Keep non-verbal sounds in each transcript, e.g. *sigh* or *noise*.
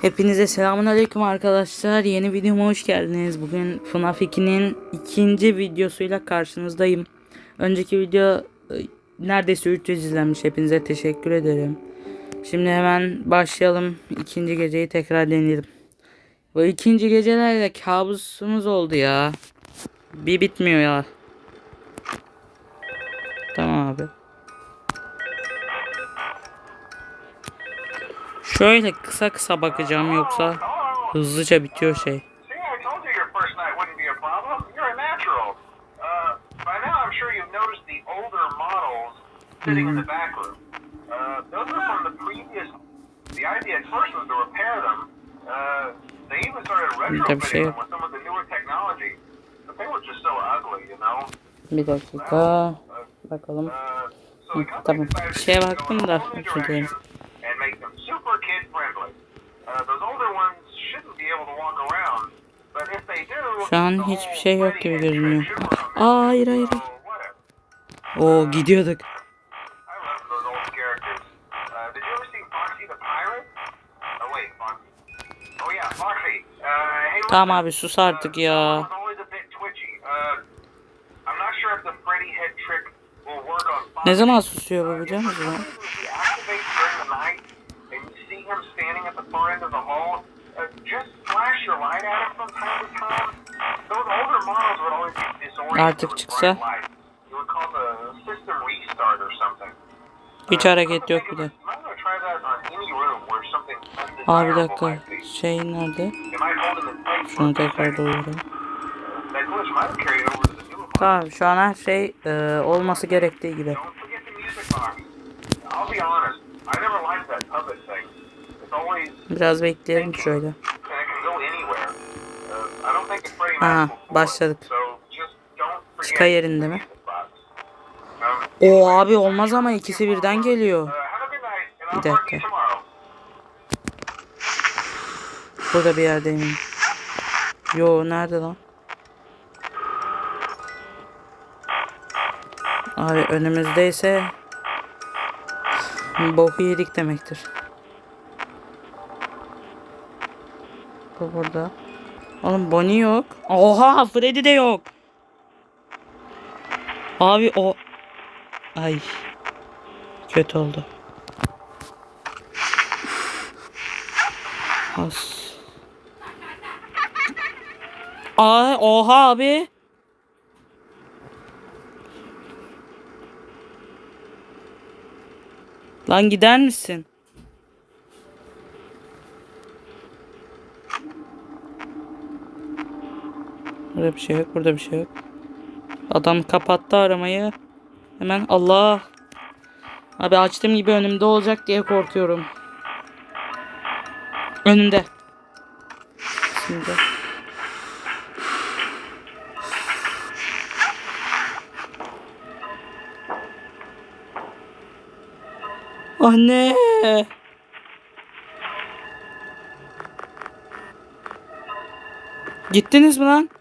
Hepinize selamun aleyküm arkadaşlar. Yeni videoma hoş geldiniz. Bugün FNAF 2'nin ikinci videosuyla karşınızdayım. Önceki video e, neredeyse 300 izlenmiş. Hepinize teşekkür ederim. Şimdi hemen başlayalım. İkinci geceyi tekrar deneyelim. Bu ikinci gecelerde kabusumuz oldu ya. Bir bitmiyor ya. Tamam abi. Şöyle kısa kısa bakacağım yoksa hızlıca bitiyor şey. Uh, sitting in the back room. Uh, those are from the previous. The idea at first was to repair them. Uh, they even started retrofitting them with some of the newer technology, but they were just so ugly, you know. Bir dakika. Bakalım. Uh, so the company Tamam. Şeye baktım da whole kid friendly. Uh, those older ones shouldn't be able to walk around, but if they do, Şu an hiçbir şey yok gibi görünüyor. Aa hayır hayır. Oo gidiyorduk. Uh? Oh. Oh. Uh, Tamam abi sus artık ya. Uh, on Foxy. Ne zaman susuyor bu biliyor musun? Or something. Hiç hareket yok bir de. Aa bir dakika. Şey nerede? Şunu tekrar doldurayım. Tamam şu an her şey e, olması gerektiği gibi. Biraz bekleyelim şöyle. Ha, başladık. Çıka yerinde mi? O abi olmaz ama ikisi birden geliyor. Bir dakika. Burada bir yerdeyim. Yo nerede lan? Abi önümüzdeyse boku yedik demektir. Bu burada. Oğlum Bonnie yok. Oha Freddy de yok. Abi o Ay. Kötü oldu. As. Aa, oha abi. Lan gider misin? Burada bir şey yok, burada bir şey yok. Adam kapattı aramayı. Hemen Allah. Abi açtığım gibi önümde olacak diye korkuyorum. Önümde. Şimdi. Anne. Gittiniz mi lan?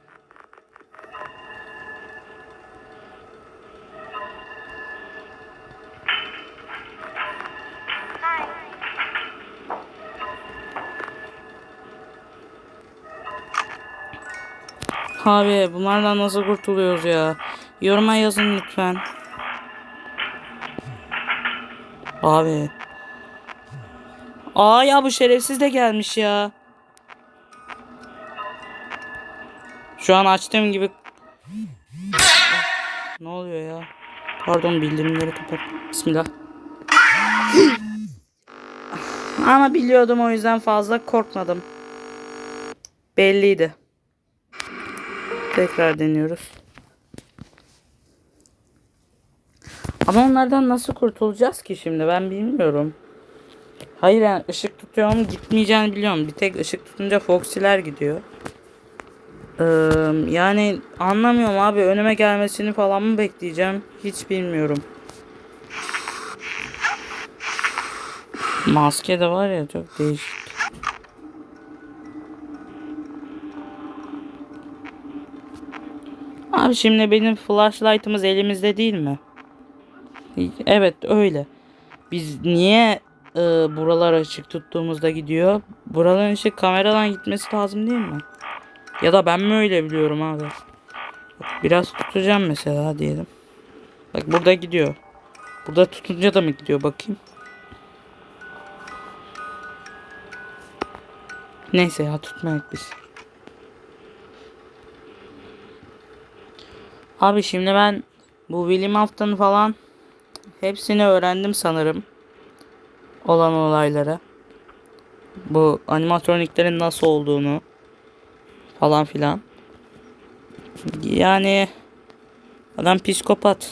Abi bunlardan nasıl kurtuluyoruz ya? Yoruma yazın lütfen. Abi. Aa ya bu şerefsiz de gelmiş ya. Şu an açtığım gibi. ne oluyor ya? Pardon bildirimleri kapat. Bismillah. Ama biliyordum o yüzden fazla korkmadım. Belliydi. Tekrar deniyoruz. Ama onlardan nasıl kurtulacağız ki şimdi ben bilmiyorum. Hayır yani ışık tutuyorum gitmeyeceğini biliyorum. Bir tek ışık tutunca Foxy'ler gidiyor. Ee, yani anlamıyorum abi önüme gelmesini falan mı bekleyeceğim hiç bilmiyorum. Maske de var ya çok değişik. Abi şimdi benim flashlight'ımız elimizde değil mi? Evet öyle. Biz niye e, buralar açık tuttuğumuzda gidiyor. Buraların ışık kameradan gitmesi lazım değil mi? Ya da ben mi öyle biliyorum abi? Biraz tutacağım mesela diyelim. Bak burada gidiyor. Burada tutunca da mı gidiyor bakayım. Neyse ya tutmayak biz. Abi şimdi ben bu William Afton falan hepsini öğrendim sanırım. Olan olaylara. Bu animatroniklerin nasıl olduğunu falan filan. Yani adam psikopat.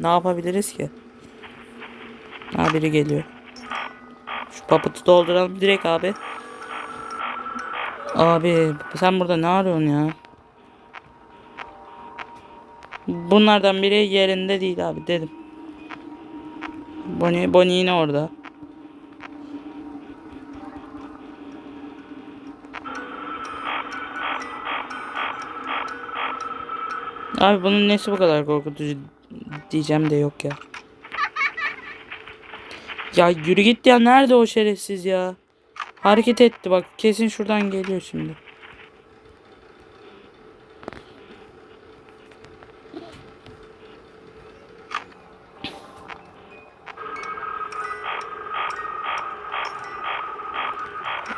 Ne yapabiliriz ki? Ha biri geliyor. Şu papıtı dolduralım direkt abi. Abi sen burada ne arıyorsun ya? Bunlardan biri yerinde değil abi dedim. Bonnie, Bonnie yine orada. Abi bunun nesi bu kadar korkutucu diyeceğim de yok ya. Ya yürü git ya nerede o şerefsiz ya? Hareket etti bak kesin şuradan geliyor şimdi.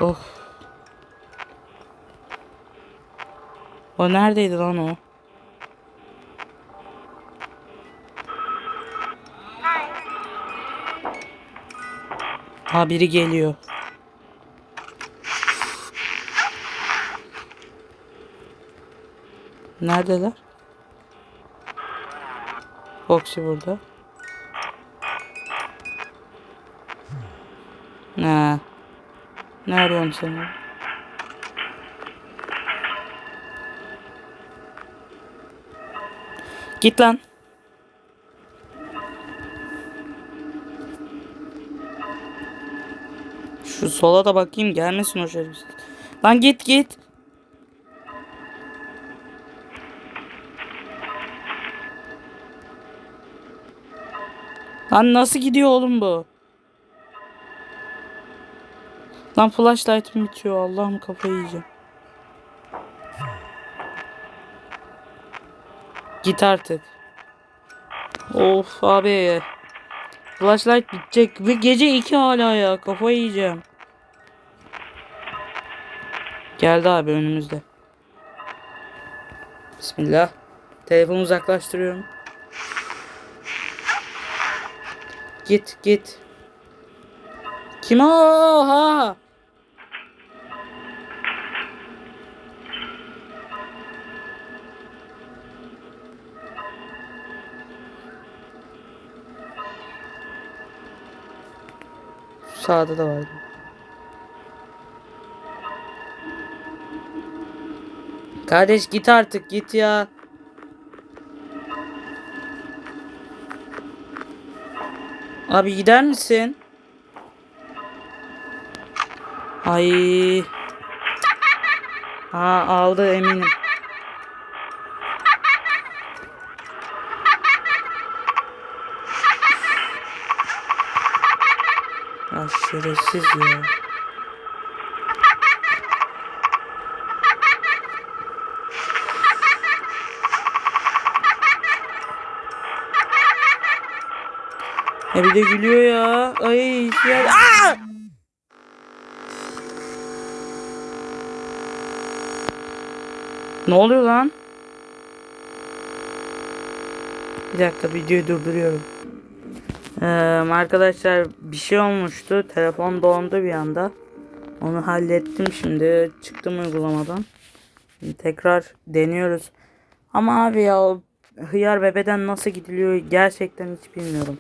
Oh. O neredeydi lan o? Ha biri geliyor. Neredeler? Foxy burada. Ne? Ne arıyorsun sen? Git lan. Şu sola da bakayım gelmesin o şerefsiz. Lan git git. Lan nasıl gidiyor oğlum bu? Lan flashlight'ım bitiyor. Allah'ım kafayı yiyeceğim. Git artık. Of abi. Flashlight bitecek ve gece 2 hala ya. Kafayı yiyeceğim. Geldi abi önümüzde. Bismillah. Telefonu uzaklaştırıyorum. Git git. Kim o? Ha? Sağda da vardı. Kardeş git artık git ya. Abi gider misin? Ay. *laughs* Ha aldı eminim. Şerefsiz ya. Ya bir de gülüyor ya. Ay ya. Aa! Ne oluyor lan? Bir dakika videoyu durduruyorum. Ee, arkadaşlar bir şey olmuştu. Telefon dondu bir anda. Onu hallettim şimdi. Çıktım uygulamadan. Şimdi tekrar deniyoruz. Ama abi ya o hıyar bebeden nasıl gidiliyor gerçekten hiç bilmiyorum.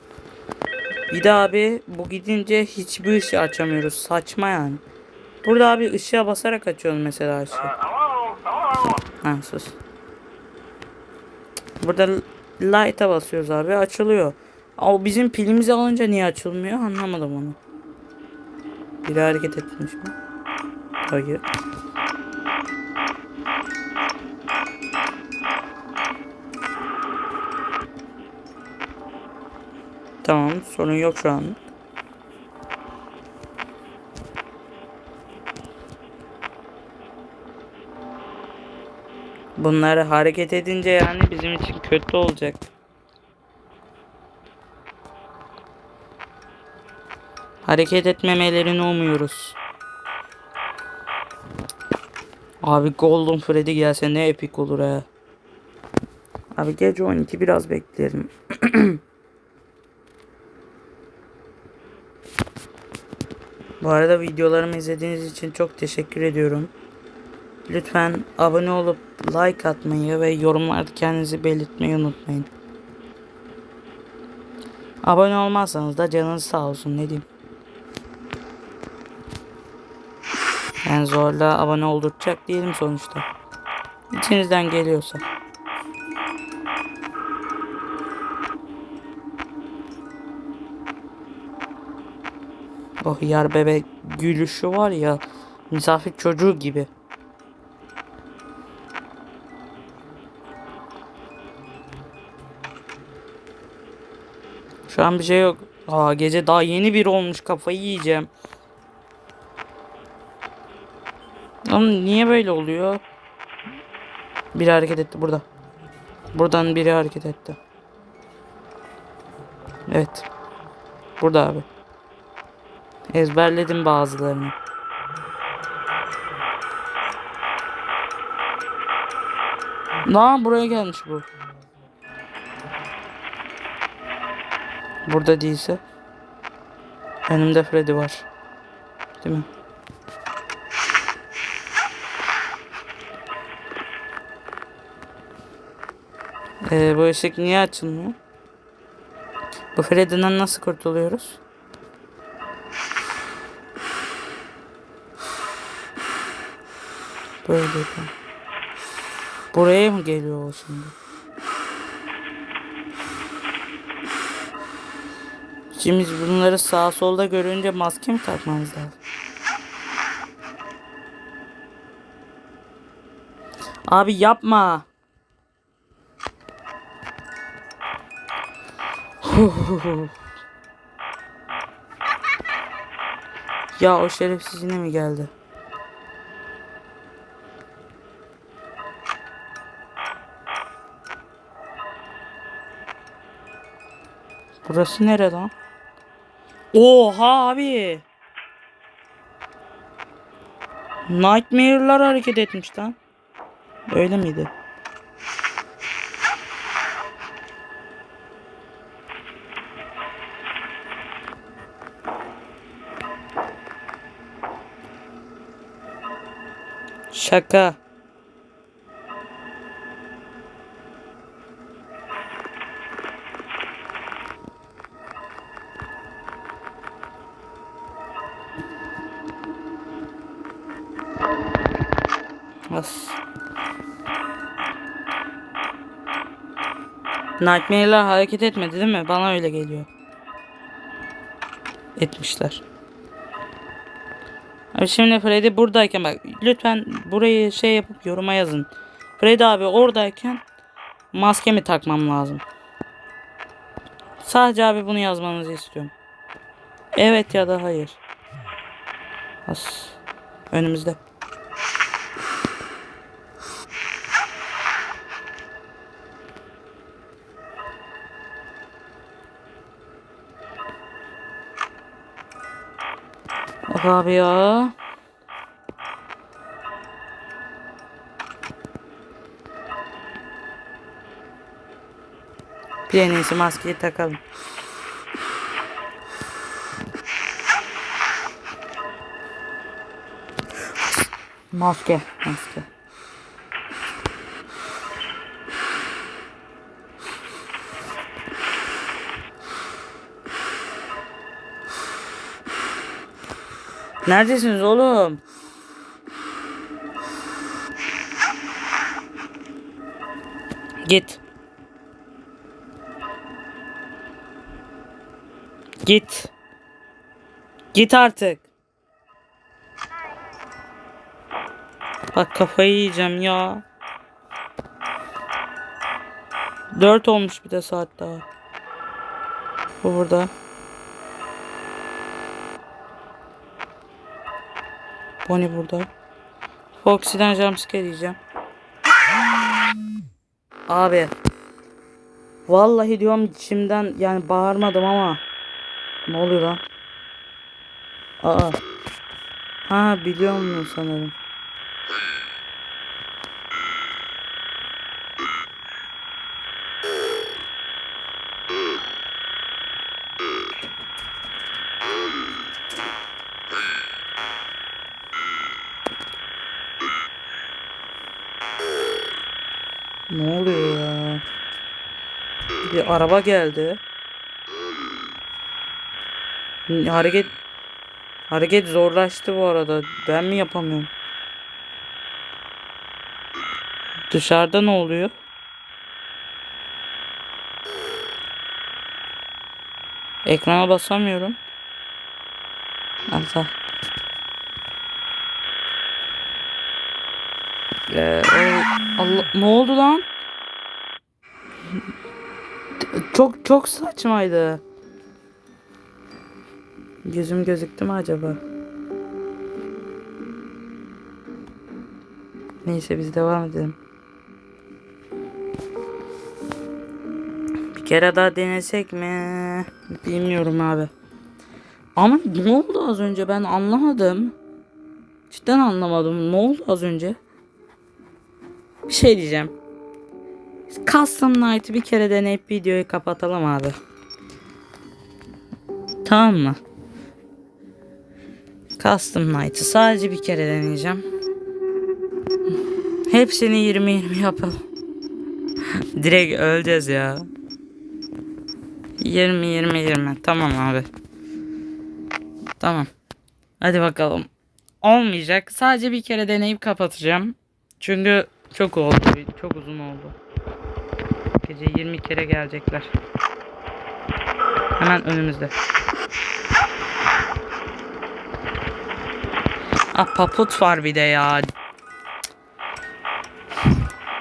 Bir de abi bu gidince hiçbir ışığı açamıyoruz. Saçma yani. Burada abi ışığa basarak açıyoruz mesela ışığı. Hello? Ha sus. Burada light'a basıyoruz abi açılıyor. O bizim pilimizi alınca niye açılmıyor anlamadım onu. Biri hareket etmiş mi? Hayır. Tamam sorun yok şu an. Bunlar hareket edince yani bizim için kötü olacak. Hareket etmemelerini umuyoruz. Abi Golden Freddy gelse ne epik olur ha. Abi gece 12 biraz beklerim. *clears throat* Bu arada videolarımı izlediğiniz için çok teşekkür ediyorum. Lütfen abone olup like atmayı ve yorumlarda kendinizi belirtmeyi unutmayın. Abone olmazsanız da canınız sağ olsun ne diyeyim. Yani zorla abone olduracak değilim sonuçta. İçinizden geliyorsa. O hıyar bebek gülüşü var ya misafir çocuğu gibi. Şu an bir şey yok. Aa gece daha yeni bir olmuş kafayı yiyeceğim. Ama niye böyle oluyor? Biri hareket etti burada. Buradan biri hareket etti. Evet. Burada abi. Ezberledim bazılarını. Lan buraya gelmiş bu. Burada değilse. Önümde Freddy var. Değil mi? Ee, bu ışık niye açılmıyor? Bu Freddy'den nasıl kurtuluyoruz? Böyle yapalım. Buraya mı geliyor o şimdi? Şimdi bunları sağ solda görünce maske mi takmamız lazım? Abi yapma. *laughs* ya o şerefsiz yine mi geldi? Burası nere lan? Oha abi. Nightmare'lar hareket etmiş lan. Öyle miydi? Şaka. As. Nightmare'lar hareket etmedi değil mi? Bana öyle geliyor. Etmişler. Şimdi Freddy buradayken bak lütfen burayı şey yapıp yoruma yazın. Freddy abi oradayken maske mi takmam lazım? Sadece abi bunu yazmanızı istiyorum. Evet ya da hayır. As. Önümüzde. Abi ya. Bir en iyisi maskeyi takalım. Maske, maske. Neredesiniz oğlum? Git. Git. Git artık. Bak kafayı yiyeceğim ya. Dört olmuş bir de saat daha. Bu burada. Bonnie burada. Foxy'den jumpscare yiyeceğim. Abi. Vallahi diyorum içimden yani bağırmadım ama. Ne oluyor lan? Aa. Ha biliyor musun sanırım. Ne oluyor ya? Araba geldi. Hareket hareket zorlaştı bu arada. Ben mi yapamıyorum? Dışarıda ne oluyor? Ekrana basamıyorum. Allah. Ee, Allah ne oldu lan? Çok çok saçmaydı. Gözüm gözüktü mü acaba? Neyse biz devam edelim. Bir kere daha denesek mi? Bilmiyorum abi. Ama ne oldu az önce ben anlamadım. Cidden anlamadım. Ne oldu az önce? Bir şey diyeceğim. Custom Night'ı bir kere deneyip videoyu kapatalım abi. Tamam mı? Custom Night'ı sadece bir kere deneyeceğim. Hepsini 20-20 yapalım. *laughs* Direkt öleceğiz ya. 20-20-20 tamam abi. Tamam. Hadi bakalım. Olmayacak. Sadece bir kere deneyip kapatacağım. Çünkü çok oldu. Çok uzun oldu. Gece 20 kere gelecekler. Hemen önümüzde. Ah paput var bir de ya.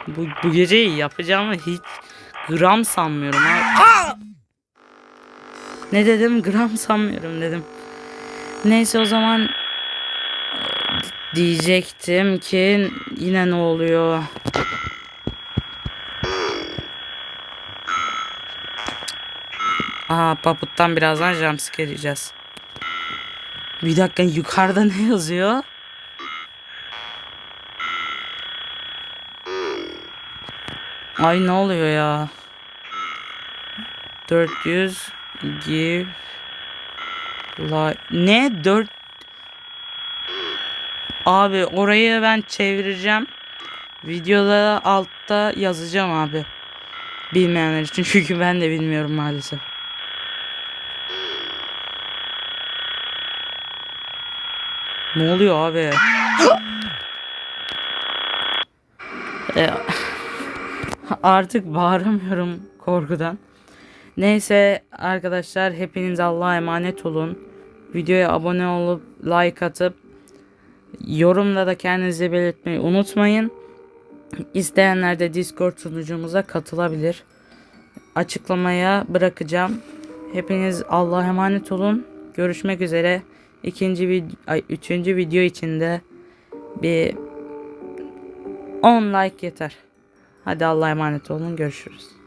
Bu, bu geceyi yapacağımı hiç gram sanmıyorum. Aa! Ne dedim gram sanmıyorum dedim. Neyse o zaman diyecektim ki yine ne oluyor? Aa paputtan birazdan jumpscare yiyeceğiz. Bir dakika yukarıda ne yazıyor? Ay ne oluyor ya? 400 give like ne 4 Abi orayı ben çevireceğim. Videoda altta yazacağım abi. Bilmeyenler için *laughs* çünkü ben de bilmiyorum maalesef. Ne oluyor abi? *gasps* Artık bağıramıyorum korkudan. Neyse arkadaşlar hepiniz Allah'a emanet olun. Videoya abone olup like atıp yorumda da kendinizi belirtmeyi unutmayın. İsteyenler de Discord sunucumuza katılabilir. Açıklamaya bırakacağım. Hepiniz Allah'a emanet olun. Görüşmek üzere. İkinci vid ay, üçüncü video içinde bir 10 like yeter. Hadi Allah'a emanet olun. Görüşürüz.